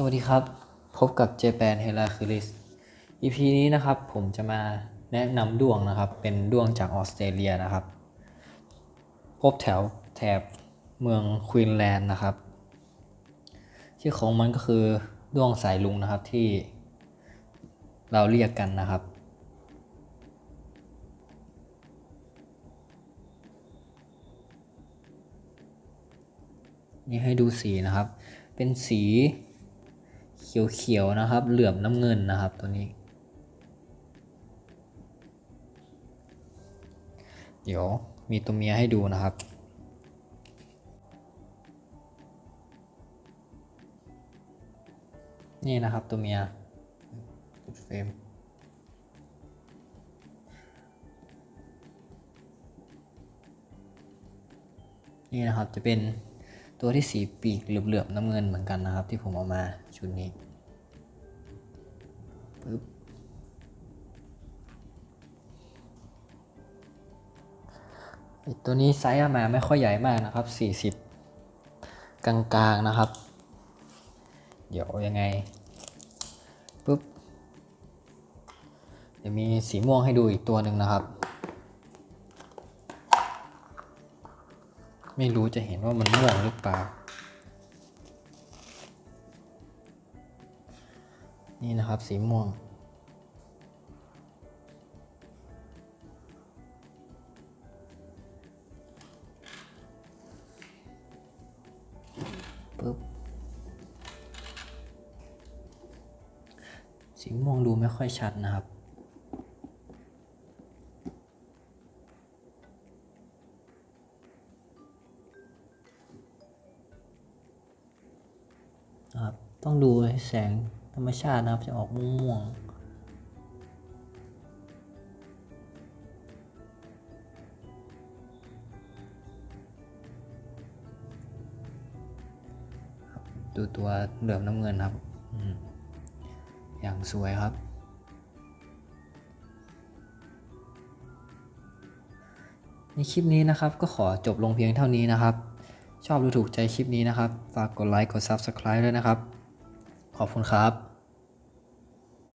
สวัสดีครับ พบกับ Japan h e l a c u l i s EP นี้นะครับ ผมจะมาแนะนำด้วงนะครับ เป็นด้วงจากออสเตรเลียนะครับ พบแถวแถบเมืองควีนแลนด์นะครับ ชื่อของมันก็คือด้วงสายลุงนะครับที่เราเรียกกันนะครับ นี่ให้ดูสีนะครับ เป็นสี เขียวๆนะครับ เหลือมน้ำเงินนะครับตัวนี้ เดี๋ยวมีตัวเมียให้ดูนะครับนี่นะครับตัวเมียจุดเฟรมนี่นะครับจะเป็น ตัวที่สีปีกเหลือบๆน้ำเงินเหมือนกันนะครับ ที่ผมเอามาชุดนี้ปึ๊บตัวนี้ไซส์อามาไม่ค่อยใหญ่มากนะครับ 40 กลางๆนะครับ เดี๋ยวยังไงปึ๊บเดี๋ยวมีสีม่วงให้ดูอีกตัวหนึ่งนะครับ ไม่รู้จะเห็นว่ามันม่วงหรือเปล่า นี่นะครับสีม่วง ปึ๊บ สีม่วงดูไม่ค่อยชัดนะครับ นะครับ ต้องดูแสงธรรมชาตินะครับจะออกม่วงๆดูตัวเหลือบน้ำเงินครับออย่างสวยครับ ในคลิปนี้นะครับก็ขอจบลงเพียงเท่านี้นะครับ ชอบหรือถูกใจคลิปนี้นะครับ ฝากกดไลค์กด Subscribe ด้วยนะครับ ขอบคุณครับ